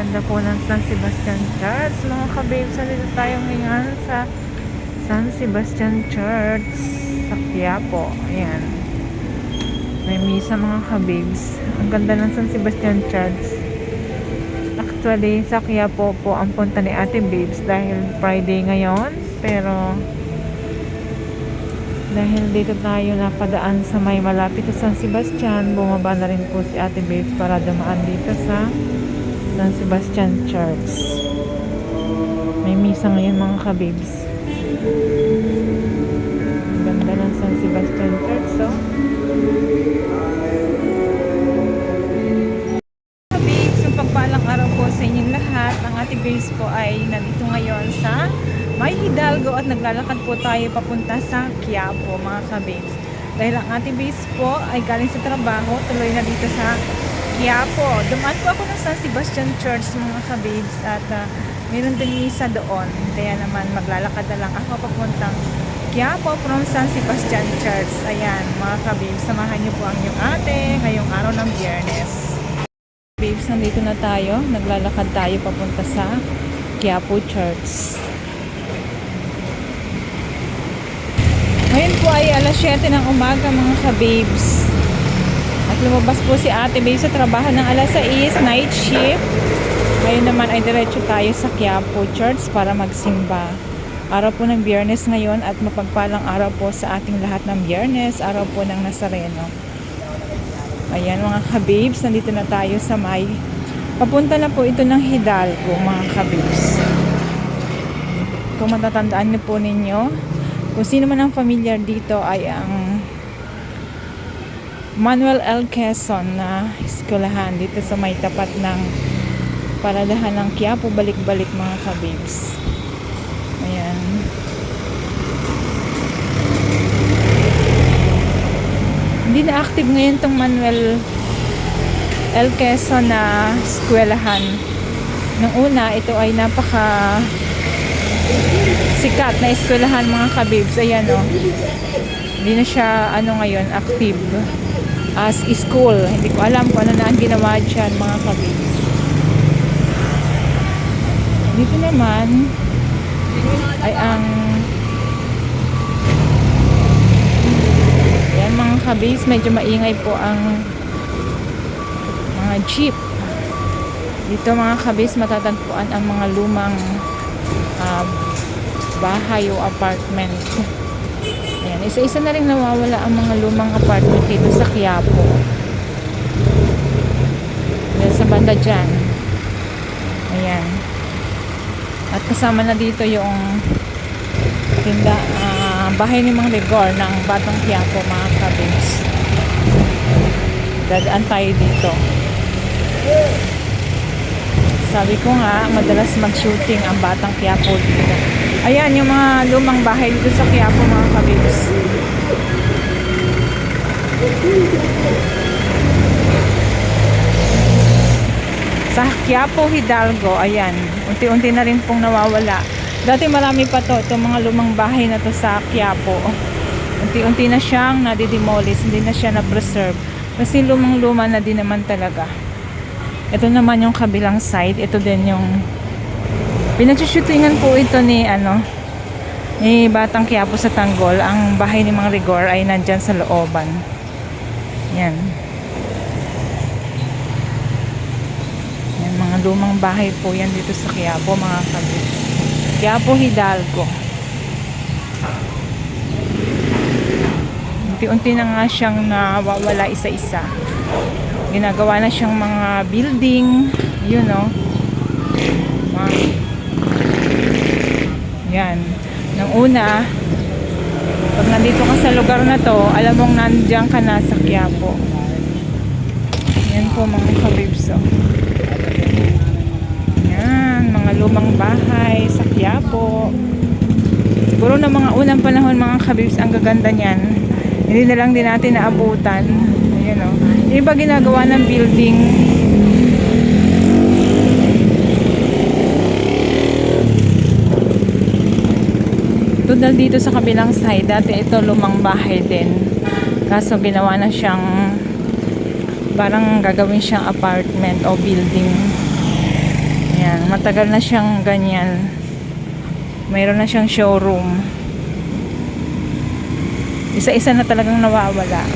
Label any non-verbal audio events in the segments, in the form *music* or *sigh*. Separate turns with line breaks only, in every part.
Ganda po ng San Sebastian Church. Mga kababes, nandito tayo ngayon sa San Sebastian Church sa Quiapo. Ayan. May misa mga kababes. Ang ganda ng San Sebastian Church. Actually, sa Quiapo po ang punta ni Ate Babes dahil Friday ngayon. Pero dahil dito tayo napadaan sa may malapit sa San Sebastian, bumaba na rin po si Ate Babes para dumaan dito sa San Sebastian Church. May misa ngayon mga kabibs. Ang Ganda ng San Sebastian Church, oh. Kabibs, yung pagpalang araw po sa inyong lahat. Ang Ate Babes po ay nandito ngayon sa May Hidalgo at naglalakad po tayo papunta sa Quiapo, mga kabibs. Dahil ang Ate Babes po ay galing sa trabaho, tuloy na dito sa Quiapo. Dumaan po ako ng San Sebastian Church, mga kabibs, at ah, meron din misa doon. Kaya naman maglalakad na lang ako papuntang Quiapo from San Sebastian Church. Ayan, mga kabibs, samahan niyo po ang inyong ate ngayong araw ng biyernes. Babes, nandito na tayo. Naglalakad tayo papunta sa Quiapo Church. Ngayon po ay alas 7 ng umaga mga ka-babes. Lumabas po si ate babes sa trabaho ng alas 6, night shift. Ngayon naman ay diretso tayo sa Quiapo Church para magsimba. Araw po ng biyernes ngayon at mapagpalang araw po sa ating lahat ng biyernes, araw po ng Nazareno. Ayan mga kabibs, nandito na tayo sa may papunta na po ito ng Hidalgo mga kabibs. Kung matatandaan niyo po ninyo, kung sino man ang familiar dito ay ang Manuel L. Quezon na eskwelahan dito sa may tapat ng paradahan ng Quiapo balik-balik mga kabibs. Ayan. Hindi na active ngayon tong Manuel L. Quezon na eskwelahan. Nung una, ito ay napaka sikat na eskwelahan mga kabibs. Ayan o. Hindi na siya ano ngayon, active as school. Hindi ko alam kung ano na ang ginawa dyan mga kabibs. Dito naman ay ang Yan mga kabis, medyo maingay po ang mga jeep. Dito mga kabis, matatagpuan ang mga lumang ah, bahay o apartment. Ayan, isa-isa na rin nawawala ang mga lumang apartment dito sa Quiapo. Yan sa banda dyan. Ayan. At kasama na dito yung tinda, ah, bahay ni Mang Rigor ng Batang Quiapo mga kabins. Dadaan tayo dito. Sabi ko nga, madalas mag-shooting ang Batang Quiapo dito. Ayan, yung mga lumang bahay dito sa Quiapo mga kabins. Sa Quiapo, Hidalgo, ayan, unti-unti na rin pong nawawala. Dati marami pa to, itong mga lumang bahay na to sa Quiapo. Unti-unti na siyang nadidemolish, hindi na siya na-preserve. Kasi lumang-luma na din naman talaga. Ito naman yung kabilang side, ito din yung pinagsushootingan po ito ni ano ni Batang Quiapo sa Tanggol. Ang bahay ni Mang Rigor ay nandyan sa looban. Yan. Yan, mga lumang bahay po yan dito sa Quiapo, mga kabit. Quiapo Hidalgo. Unti-unti na nga siyang nawawala isa-isa. Ginagawa na siyang mga building, you know. Mga, yan. Nung una, pag nandito ka sa lugar na to, alam mong nandiyan ka na sa Quiapo. Yan po mga kabibs. oh. Yan, mga lumang bahay sa Quiapo. Siguro na mga unang panahon mga kabibs, ang gaganda niyan. Hindi na lang din natin naabutan. Ayan o. Yung iba ginagawa ng building. Tudal dito sa kabilang side, dati ito lumang bahay din. Kaso ginawa na siyang parang gagawin siyang apartment o building. Ayan, matagal na siyang ganyan. Mayroon na siyang showroom. Isa-isa na talagang nawawala.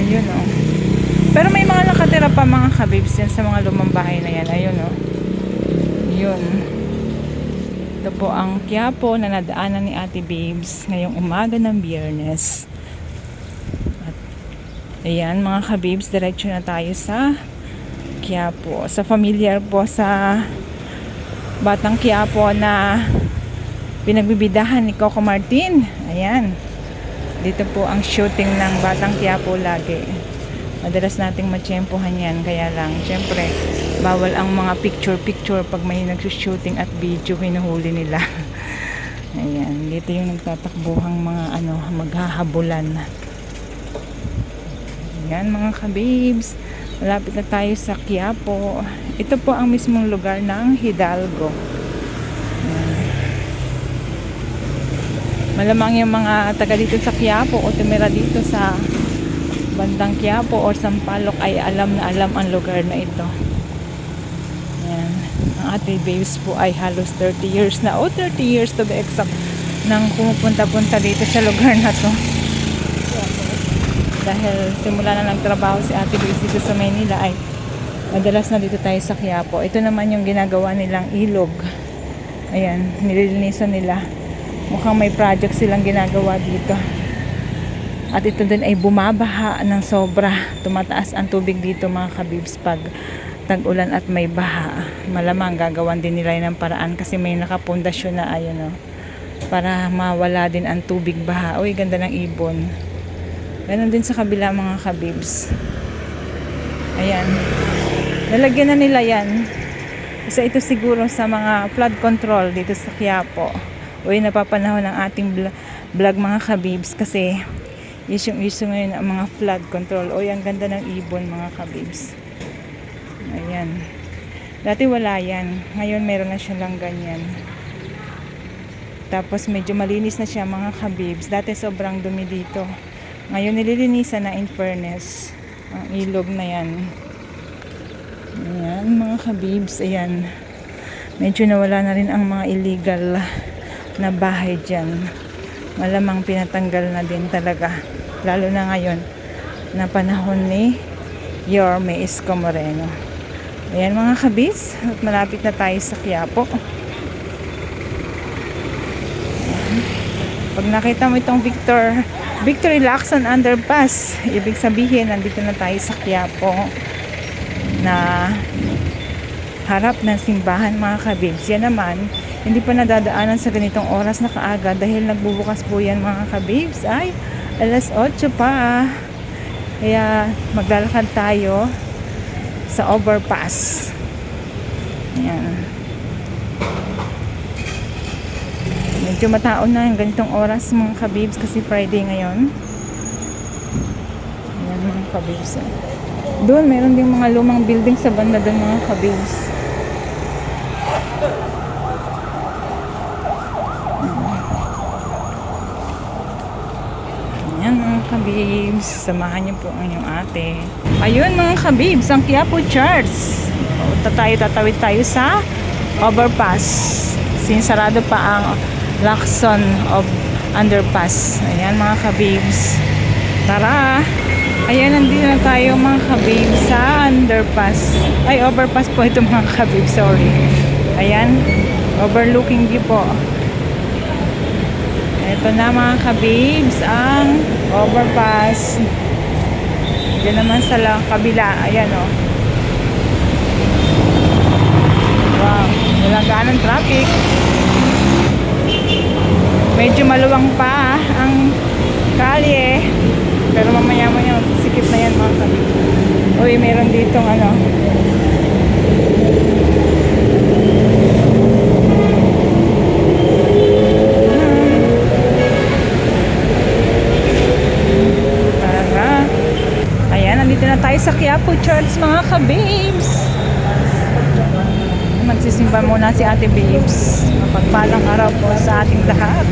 Ayun oh. Pero may mga nakatira pa mga kabibs yan sa mga lumang bahay na yan. Ayun oh. Yun. Ito po ang Quiapo na nadaanan ni Ate Babes ngayong umaga ng biyernes. At ayan mga kabibs, diretso na tayo sa Quiapo. Sa familiar po sa Batang Quiapo na pinagbibidahan ni Coco Martin. Ayan. Dito po ang shooting ng Batang Quiapo lagi. Madalas nating matsyempohan yan. Kaya lang, syempre, bawal ang mga picture-picture pag may nagsushooting at video, hinuhuli nila. *laughs* Ayan. Dito yung nagtatakbuhang mga ano, maghahabulan. Ayan mga kabibs. Malapit na tayo sa Quiapo. Ito po ang mismong lugar ng Hidalgo. Malamang yung mga taga dito sa Quiapo o tumira dito sa bandang Quiapo or Sampaloc ay alam na alam ang lugar na ito. Ang ating babes po ay halos 30 years na o 30 years to be exact nang pumupunta-punta dito sa lugar na to. Dahil simula na nagtrabaho si Ate Babes dito sa Maynila ay madalas na dito tayo sa Quiapo. Ito naman yung ginagawa nilang ilog. Ayan, nililinisan nila. Mukhang may project silang ginagawa dito. At ito din ay bumabaha ng sobra. Tumataas ang tubig dito mga kabibs pag tag-ulan at may baha. Malamang gagawan din nila ng paraan kasi may nakapundasyon na ayun o. Para mawala din ang tubig baha. Uy, ganda ng ibon. Ganon din sa kabila mga kabibs. Ayan. Nalagyan na nila yan. Isa ito siguro sa mga flood control dito sa Quiapo. Uy, napapanahon ng ating vlog, mga kabibs kasi issue ngayon ang mga flood control. Uy, ang ganda ng ibon mga kabibs. Ayan. Dati wala yan. Ngayon meron na siya lang ganyan. Tapos medyo malinis na siya mga kabibs. Dati sobrang dumi dito. Ngayon nililinisan na in fairness. Ang ilog na yan. Ayan mga kabibs. Ayan. Medyo nawala na rin ang mga illegal na bahay dyan. Malamang pinatanggal na din talaga. Lalo na ngayon na panahon ni Yorme Isko Moreno. Ayan mga kabis, at malapit na tayo sa Quiapo. Pag nakita mo itong Victor, Victory Lacson Underpass, ibig sabihin, nandito na tayo sa Quiapo na harap ng simbahan mga kabibs. Yan naman, hindi pa nadadaanan sa ganitong oras na kaaga dahil nagbubukas po yan mga kabibs. Ay, alas 8 pa. Kaya maglalakad tayo sa overpass. Ayan. Medyo mataon na yung ganitong oras mga kabibs kasi Friday ngayon. Ayan mga kabibs. Doon, meron din mga lumang building sa banda doon mga kabibs. Ayan mga kabibs, samahan niyo po ang inyong ate. Ayun mga kabibs, ang Quiapo Charts. Tayo tatawid tayo sa overpass. Sinsarado pa ang Lacson of Underpass. Ayan mga kabibs. Tara! Ayan, nandito na tayo mga kabibs sa underpass. Ay, overpass po ito mga kabibs, sorry. Ayan, overlooking view po. Ito na mga kabibs, ang overpass. Diyan naman sa lang kabila. Ayan o. Oh. Wow, walang gaanong traffic. Medyo maluwang pa ang kalye. Pero mamaya maya magsisikip na yan mga kabibs. Uy, meron ditong ano. Tara. Ayan, nandito na tayo sa Quiapo Church mga ka-babes. Magsisimba muna si Ate Babes. Mapagpalang araw po sa ating lahat.